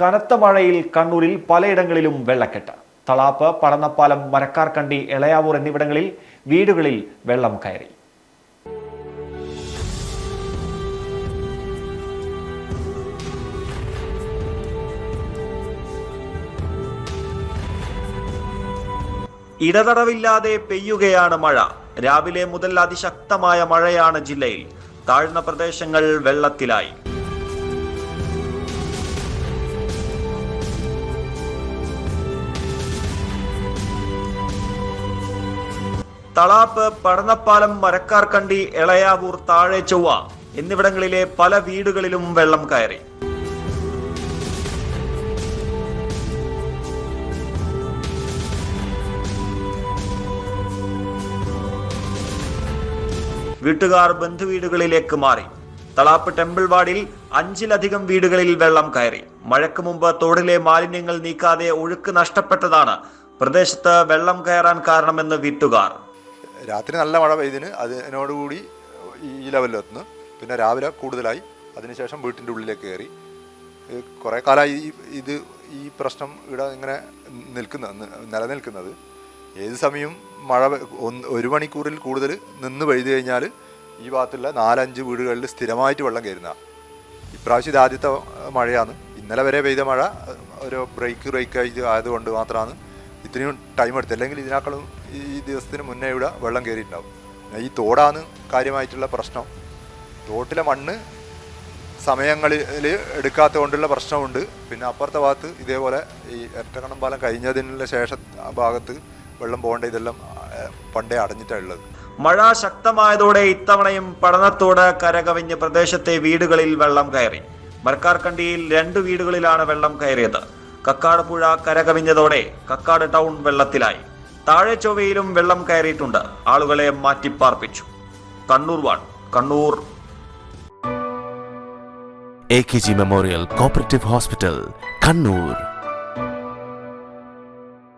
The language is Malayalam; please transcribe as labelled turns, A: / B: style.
A: കനത്ത മഴയിൽ കണ്ണൂരിൽ പലയിടങ്ങളിലും വെള്ളക്കെട്ട്. തളാപ്പ് പടന്നപ്പാലം മരക്കാർക്കണ്ടി എളയാവൂർ എന്നിവിടങ്ങളിൽ വീടുകളിൽ വെള്ളം കയറി. ഇടതടവില്ലാതെ പെയ്യുകയാണ് മഴ. രാവിലെ മുതൽ അതിശക്തമായ മഴയാണ് ജില്ലയിൽ. താഴ്ന്ന പ്രദേശങ്ങൾ വെള്ളത്തിലായി. തളാപ്പ് പടന്നപ്പാലം മരക്കാർക്കണ്ടി എളയാവൂർ താഴെ ചൊവ്വ എന്നിവിടങ്ങളിലെ പല വീടുകളിലും വെള്ളം കയറി. വീട്ടുകാർ ബന്ധുവീടുകളിലേക്ക് മാറി. തളാപ്പ് ടെമ്പിൾ വാർഡിൽ അഞ്ചിലധികം വീടുകളിൽ വെള്ളം കയറി. മഴയ്ക്ക് മുമ്പ് തോടിലെ മാലിന്യങ്ങൾ നീക്കാതെ ഒഴുക്ക് നഷ്ടപ്പെട്ടതാണ്. പ്രദേശത്ത് വെള്ളം കയറാൻ കാരണമെന്ന് വീട്ടുകാർ.
B: രാത്രി നല്ല മഴ പെയ്തിന് അതിനോടുകൂടി ഈ ലെവലിലെത്തുന്നു പിന്നെ രാവിലെ കൂടുതലായി അതിനുശേഷം വീട്ടിന്റെ ഉള്ളിലേക്ക് കയറി. കുറേ കാലമായി ഇത് ഈ പ്രശ്നം ഇവിടെ ഇങ്ങനെ നിൽക്കുന്ന നിലനിൽക്കുന്നത്. ഏത് സമയവും മഴ ഒരു മണിക്കൂറിൽ കൂടുതൽ നിന്ന് പെയ്തു കഴിഞ്ഞാൽ ഈ ഭാഗത്തുള്ള നാലഞ്ച് വീടുകളിൽ സ്ഥിരമായിട്ട് വെള്ളം കയറുന്ന. ഇപ്രാവശ്യം ഇത് ആദ്യത്തെ മഴയാണ്. ഇന്നലെ വരെ പെയ്ത മഴ ഒരു ബ്രേക്ക് ബ്രേക്ക് ആയിട്ട് ആയതുകൊണ്ട് മാത്രമാണ് ഇത്രയും ടൈം എടുത്ത് അല്ലെങ്കിൽ ഇതിനേക്കാളും ഈ ദിവസത്തിന് മുന്നേ ഇവിടെ വെള്ളം കയറിയിട്ടുണ്ടാവും. ഈ തോടാണ് കാര്യമായിട്ടുള്ള പ്രശ്നം. തോട്ടിലെ മണ്ണ് സമയങ്ങളിൽ എടുക്കാത്ത കൊണ്ടുള്ള പ്രശ്നമുണ്ട്. പിന്നെ അപ്പുറത്തെ ഭാഗത്ത് ഇതേപോലെ ഈ എറ്റകണം പാലം കഴിഞ്ഞതിനുള്ള ശേഷം ആ ഭാഗത്ത് വെള്ളം പോകേണ്ട ഇതെല്ലാം പണ്ടേ അടഞ്ഞിട്ടാണ് ഉള്ളത്.
A: മഴ ശക്തമായതോടെ ഇത്തവണയും പടനത്തോട് കരകവിഞ്ഞ് പ്രദേശത്തെ വീടുകളിൽ വെള്ളം കയറി. മർക്കാർക്കണ്ടിയിൽ രണ്ട് വീടുകളിലാണ് വെള്ളം കയറിയത്. കക്കാട് പുഴ കരകവിഞ്ഞതോടെ കക്കാട് ടൗൺ വെള്ളത്തിലായി. താഴെ ചൊവ്വയിലും വെള്ളം കയറിയിട്ടുണ്ട്. ആളുകളെ മാറ്റിപ്പാർപ്പിച്ചു. Kannur Kannur.
C: A K G memorial cooperative hospital Kannur